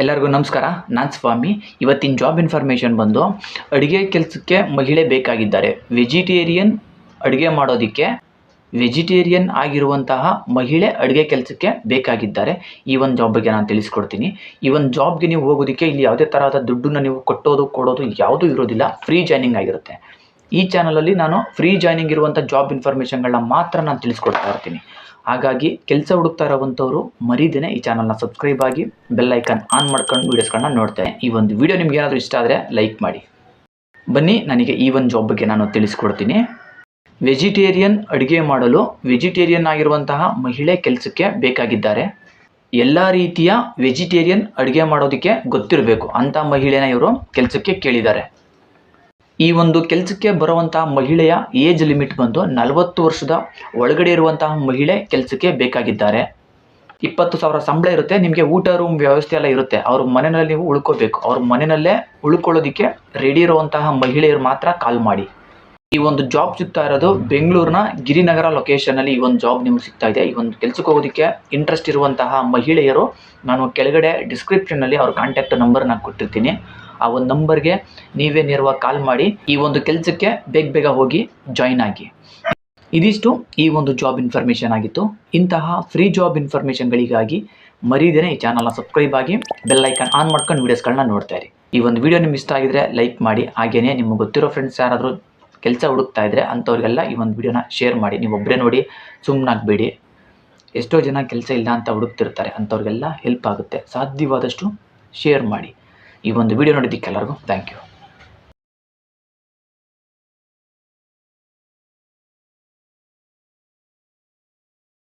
ಎಲ್ಲರಿಗೂ ನಮಸ್ಕಾರ. ನಾನು ಸ್ವಾಮಿ. ಇವತ್ತಿನ ಜಾಬ್ ಇನ್ಫಾರ್ಮೇಷನ್ ಬಂದು ಅಡುಗೆ ಕೆಲಸಕ್ಕೆ ಮಹಿಳೆ ಬೇಕಾಗಿದ್ದಾರೆ. ವೆಜಿಟೇರಿಯನ್ ಅಡುಗೆ ಮಾಡೋದಕ್ಕೆ ವೆಜಿಟೇರಿಯನ್ ಆಗಿರುವಂತಹ ಮಹಿಳೆ ಅಡುಗೆ ಕೆಲಸಕ್ಕೆ ಬೇಕಾಗಿದ್ದಾರೆ. ಈ ಒಂದು ಜಾಬ್ ಬಗ್ಗೆ ನಾನು ತಿಳಿಸ್ಕೊಡ್ತೀನಿ. ಈ ಒಂದು ಜಾಬ್ಗೆ ನೀವು ಹೋಗೋದಕ್ಕೆ ಇಲ್ಲಿ ಯಾವುದೇ ತರಹದ ದುಡ್ಡನ್ನು ನೀವು ಕೊಟ್ಟೋದು, ಕೊಡೋದು ಯಾವುದೂ ಇರೋದಿಲ್ಲ. ಫ್ರೀ ಜಾಯ್ನಿಂಗ್ ಆಗಿರುತ್ತೆ. ಈ ಚಾನಲಲ್ಲಿ ನಾನು ಫ್ರೀ ಜಾಯ್ನಿಂಗ್ ಇರುವಂಥ ಜಾಬ್ ಇನ್ಫಾರ್ಮೇಷನ್ಗಳನ್ನ ಮಾತ್ರ ನಾನು ತಿಳಿಸ್ಕೊಡ್ತಾ ಇರ್ತೀನಿ. ಹಾಗಾಗಿ ಕೆಲಸ ಹುಡುಕ್ತಾ ಇರೋವಂಥವ್ರು ಮರೀದೇನೆ ಈ ಚಾನಲ್ನ ಸಬ್ಸ್ಕ್ರೈಬ್ ಆಗಿ ಬೆಲ್ ಐಕಾನ್ ಆನ್ ಮಾಡ್ಕೊಂಡು ವೀಡಿಯೋಸ್ಗಳನ್ನ ನೋಡ್ತೇನೆ ಈ ಒಂದು ವಿಡಿಯೋ ನಿಮ್ಗೆ ಏನಾದರೂ ಇಷ್ಟ ಆದರೆ ಲೈಕ್ ಮಾಡಿ. ಬನ್ನಿ, ನನಗೆ ಈ ಒಂದು ಜಾಬ್ ಬಗ್ಗೆ ನಾನು ತಿಳಿಸ್ಕೊಡ್ತೀನಿ. ವೆಜಿಟೇರಿಯನ್ ಅಡುಗೆ ಮಾಡಲು ವೆಜಿಟೇರಿಯನ್ ಆಗಿರುವಂತಹ ಮಹಿಳೆ ಕೆಲಸಕ್ಕೆ ಬೇಕಾಗಿದ್ದಾರೆ. ಎಲ್ಲ ರೀತಿಯ ವೆಜಿಟೇರಿಯನ್ ಅಡುಗೆ ಮಾಡೋದಕ್ಕೆ ಗೊತ್ತಿರಬೇಕು ಅಂಥ ಮಹಿಳೆನ ಇವರು ಕೆಲಸಕ್ಕೆ ಕೇಳಿದ್ದಾರೆ. ಈ ಒಂದು ಕೆಲಸಕ್ಕೆ ಬರುವಂತಹ ಮಹಿಳೆಯ ಏಜ್ ಲಿಮಿಟ್ ಬಂದು ನಲವತ್ತು ವರ್ಷದ ಒಳಗಡೆ ಇರುವಂತಹ ಮಹಿಳೆ ಕೆಲಸಕ್ಕೆ ಬೇಕಾಗಿದ್ದಾರೆ. ಇಪ್ಪತ್ತು ಸಾವಿರ ಸಂಬಳ ಇರುತ್ತೆ, ನಿಮಗೆ ಊಟ ರೂಮ್ ವ್ಯವಸ್ಥೆ ಎಲ್ಲ ಇರುತ್ತೆ. ಅವ್ರ ಮನೆಯಲ್ಲಿ ನೀವು ಉಳ್ಕೋಬೇಕು. ಅವ್ರ ಮನೆಯಲ್ಲೇ ಉಳ್ಕೊಳ್ಳೋದಕ್ಕೆ ರೆಡಿ ಇರುವಂತಹ ಮಹಿಳೆಯರು ಮಾತ್ರ ಕಾಲ್ ಮಾಡಿ. ಈ ಒಂದು ಜಾಬ್ ಸಿಗ್ತಾ ಇರೋದು ಬೆಂಗಳೂರಿನ ಗಿರಿನಗರ ಲೊಕೇಶನಲ್ಲಿ ಈ ಒಂದು ಜಾಬ್ ನಿಮ್ಗೆ ಸಿಗ್ತಾ ಇದೆ. ಈ ಒಂದು ಕೆಲಸಕ್ಕೆ ಹೋಗೋದಕ್ಕೆ ಇಂಟ್ರೆಸ್ಟ್ ಇರುವಂತಹ ಮಹಿಳೆಯರು ನಾನು ಕೆಳಗಡೆ ಡಿಸ್ಕ್ರಿಪ್ಷನ್ನಲ್ಲಿ ಅವ್ರ ಕಾಂಟ್ಯಾಕ್ಟ್ ನಂಬರ್ನ ಕೊಟ್ಟಿರ್ತೀನಿ. ಆ ಒಂದು ನಂಬರ್ಗೆ ನೀವೇ ನೇರವಾಗಿ ಕಾಲ್ ಮಾಡಿ ಈ ಒಂದು ಕೆಲಸಕ್ಕೆ ಬೇಗ ಬೇಗ ಹೋಗಿ ಜಾಯಿನ್ ಆಗಿ. ಇದಿಷ್ಟು ಈ ಒಂದು ಜಾಬ್ ಇನ್ಫಾರ್ಮೇಷನ್ ಆಗಿತ್ತು. ಇಂತಹ ಫ್ರೀ ಜಾಬ್ ಇನ್ಫಾರ್ಮೇಷನ್ಗಳಿಗಾಗಿ ಮರೀದೇನೆ ಈ ಚಾನಲ್ನ ಸಬ್ಸ್ಕ್ರೈಬ್ ಆಗಿ ಬೆಲ್ ಐಕಾನ್ ಆನ್ ಮಾಡ್ಕೊಂಡು ವೀಡಿಯೋಸ್ಗಳನ್ನ ನೋಡ್ತಾ ಇರಿ. ಈ ಒಂದು ವಿಡಿಯೋ ನಿಮ್ಗೆ ಇಷ್ಟ ಆಗಿದ್ರೆ ಲೈಕ್ ಮಾಡಿ ಹಾಗೆಯೇ ನಿಮ್ಗೆ ಗೊತ್ತಿರೋ ಫ್ರೆಂಡ್ಸ್ ಯಾರಾದರೂ ಕೆಲಸ ಹುಡುಕ್ತಾ ಇದ್ದರೆ ಅಂಥವ್ರಿಗೆಲ್ಲ ಈ ಒಂದು ವಿಡಿಯೋನ ಶೇರ್ ಮಾಡಿ. ನೀವು ಒಬ್ಬರೇ ನೋಡಿ ಸುಮ್ಮನಾಗಬೇಡಿ ಎಷ್ಟೋ ಜನ ಕೆಲಸ ಇಲ್ಲ ಅಂತ ಹುಡುಕ್ತಿರ್ತಾರೆ. ಅಂಥವ್ರಿಗೆಲ್ಲ ಹೆಲ್ಪ್ ಆಗುತ್ತೆ. ಸಾಧ್ಯವಾದಷ್ಟು ಶೇರ್ ಮಾಡಿ. ಈ ಒಂದು ವಿಡಿಯೋ ನೋಡಿದ್ದಕ್ಕೆ ಎಲ್ಲರಿಗೂ ಥ್ಯಾಂಕ್ ಯು